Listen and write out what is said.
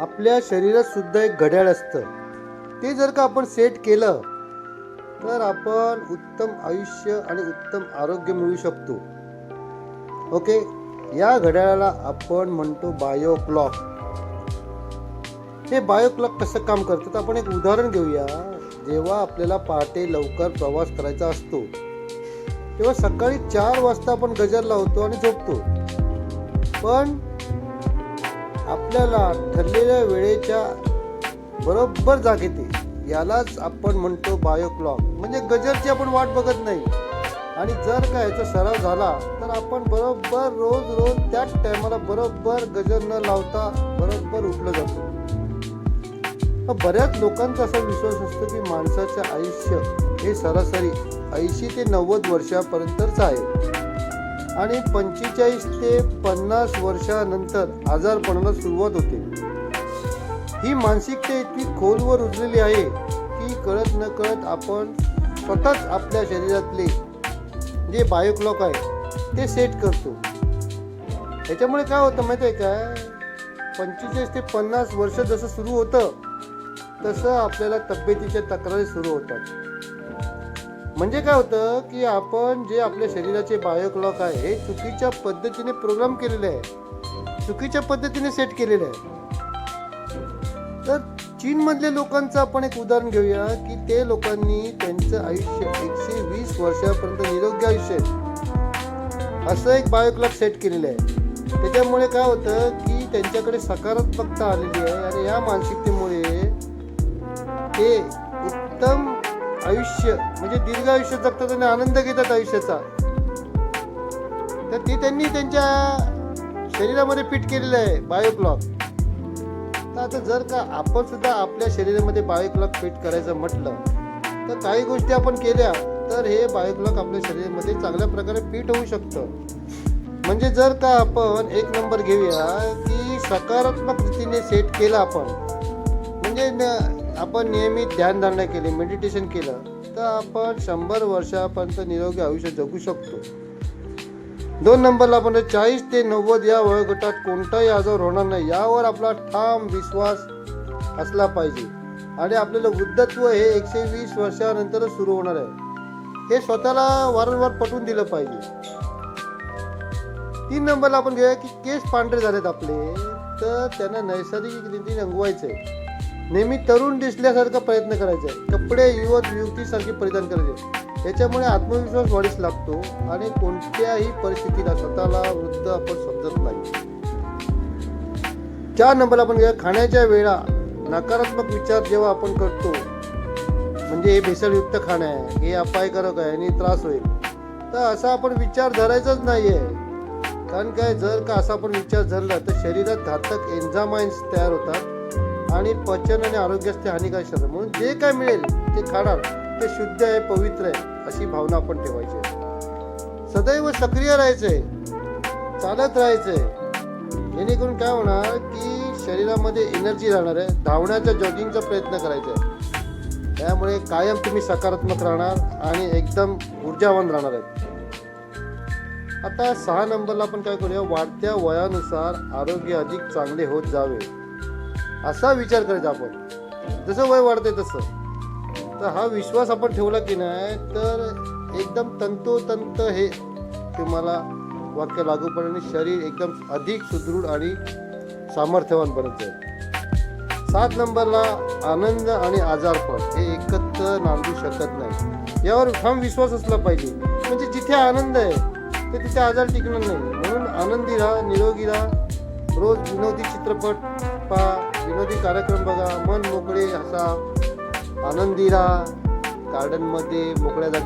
आपल्या शरीरात सुद्धा एक घड्याळ असतं. ते जर का आपण सेट केलं तर आपण उत्तम आयुष्य आणि उत्तम आरोग्य मिळवू शकतो. ओके? या घड्याळाला आपण म्हणतो बायो क्लॉक हे बायो क्लॉक कसं काम करतं? तर आपण एक उदाहरण घेऊया. जेव्हा आपल्याला पहाटे लवकर प्रवास करायचा असतो तेव्हा सकाळी चार वाजता आपण गजर लावतो आणि झोपतो. पण आपल्याला ठरलेल्या वेळेच्या बरोबर जाग येते यालाच आपण म्हणतो बायोक्लॉक म्हणजे गजरची आपण वाट बघत नाही. आणि जर का याचा सराव झाला तर आपण बरोबर रोज रोज त्याच टायमाला बरोबर गजर न लावता बरोबर उठलं जातो. बऱ्याच लोकांचा असा विश्वास असतो की माणसाचं आयुष्य हे सरासरी ऐंशी ते नव्वद वर्षापर्यंतच आहे. आणि पंचेचाळीस ते पन्नास वर्षानंतर आजारपणाला सुरुवात होते. ही मानसिकता इतकी खोलवर रुजलेली आहे की कळत न कळत आपण स्वतःच आपल्या शरीरातले जे बायोक्लॉक आहे ते सेट करतो. याच्यामुळे काय होतं माहिती आहे काय पंचेचाळीस ते पन्नास वर्ष जसं सुरू होतं तसं आपल्याला तब्येतीच्या तक्रारी सुरू होतात. म्हणजे काय होतं की आपण जे आपल्या शरीराचे बायोक्लॉक आहे हे चुकीच्या पद्धतीने प्रोग्राम केलेले आहे. चुकीच्या पद्धतीने सेट केलेले आहे. तर चीनमधल्या लोकांचं आपण एक उदाहरण घेऊया की ते लोकांनी त्यांचं आयुष्य एकशे वीस वर्षापर्यंत निरोगी आयुष्य आहे. असं एक बायोक्लॉक सेट केलेलं आहे. त्याच्यामुळे काय होतं की त्यांच्याकडे सकारात्मकता आलेली आहे आणि या मानसिकतेमुळे ते उत्तम आयुष्य म्हणजे दीर्घ आयुष्य जगतात आणि आनंद घेतात आयुष्याचा. तर ते त्यांनी त्यांच्या शरीरामध्ये फिट केलेलं आहे बायोक्लॉक तर आता जर का आपण सुद्धा आपल्या शरीरामध्ये बायोक्लॉक फिट करायचं म्हटलं तर काही गोष्टी आपण केल्या तर हे बायोक्लॉक आपल्या शरीरामध्ये चांगल्या प्रकारे फिट होऊ शकतं. म्हणजे जर का आपण एक नंबर घेऊया की सकारात्मक रीतीने सेट केलं आपण म्हणजे न आपण नियमित ध्यानधारणा केली मेडिटेशन केलं तर आपण शंभर वर्षापर्यंत निरोगी आयुष्य जगू शकतो. दोन नंबरला आपण चाळीस ते नव्वद या वयोगटात कोणताही आजार होणार नाही यावर आपला ठाम विश्वास असला पाहिजे. आणि आपल्याला वृद्धत्व हे एकशे वीस वर्षानंतरच सुरू होणार आहे. हे स्वतःला वारंवार पटवून दिलं पाहिजे. तीन नंबरला आपण घेऊया की केस पांढरे झालेत आपले तर त्यांना नैसर्गिक रीतीने रंगवायचे नेहमी तरुण दिसल्यासारखा प्रयत्न करायचा आहे. कपडे युवक युवतीसारखे परिधान करायचे. याच्यामुळे आत्मविश्वास वाढीस लागतो आणि कोणत्याही परिस्थितीला स्वतःला वृद्ध आपण समजत नाही. चार नंबरला आपण घेऊया खाण्याच्या वेळा नकारात्मक विचार जेव्हा आपण करतो म्हणजे हे भेसळयुक्त खाणं आहे हे अपायकारक आहे आणि त्रास होईल. तर असा आपण विचार धरायचाच नाही आहे कारण काय जर का असा आपण विचार धरला तर शरीरात घातक एन्झामाइन्स तयार होतात. आणि पचन आणि आरोग्यास ते हानिकारक ठरतं म्हणून जे काय मिळेल ते खाणार ते शुद्ध आहे पवित्र आहे अशी भावना आपण ठेवायची. आहे. सदैव सक्रिय राहायचंय चालत राहायचंय जेणेकरून काय होणार की शरीरामध्ये एनर्जी राहणार आहे धावण्याचा जॉगिंगचा प्रयत्न करायचा आहे. त्यामुळे कायम तुम्ही सकारात्मक राहणार आणि एकदम ऊर्जावान राहणार आहेत आता सहा नंबरला आपण काय करूया? वाढत्या वयानुसार आरोग्य अधिक चांगले होत जावे. असा विचार करायचा आपण. जसं वय वाढते तसं. तर हा विश्वास आपण ठेवला की नाही तर एकदम तंतोतंत हे तुम्हाला वाक्य लागू पडेल आणि शरीर एकदम अधिक सुदृढ आणि सामर्थ्यवान बनत जाईल. सात नंबरला आनंद आणि आजारपण हे एकत्र नांदू शकत नाही. यावर ठाम विश्वास असला पाहिजे. म्हणजे जिथे आनंद आहे ते तिथे आजार टिकणार नाही. म्हणून आनंदी राहा निरोगी राहा. रोज विनोदी चित्रपट पहा विनोदी कार्यक्रम बघा मन मोकळे हसा आनंदी राहा गार्डनमध्ये मोकळ्या जागे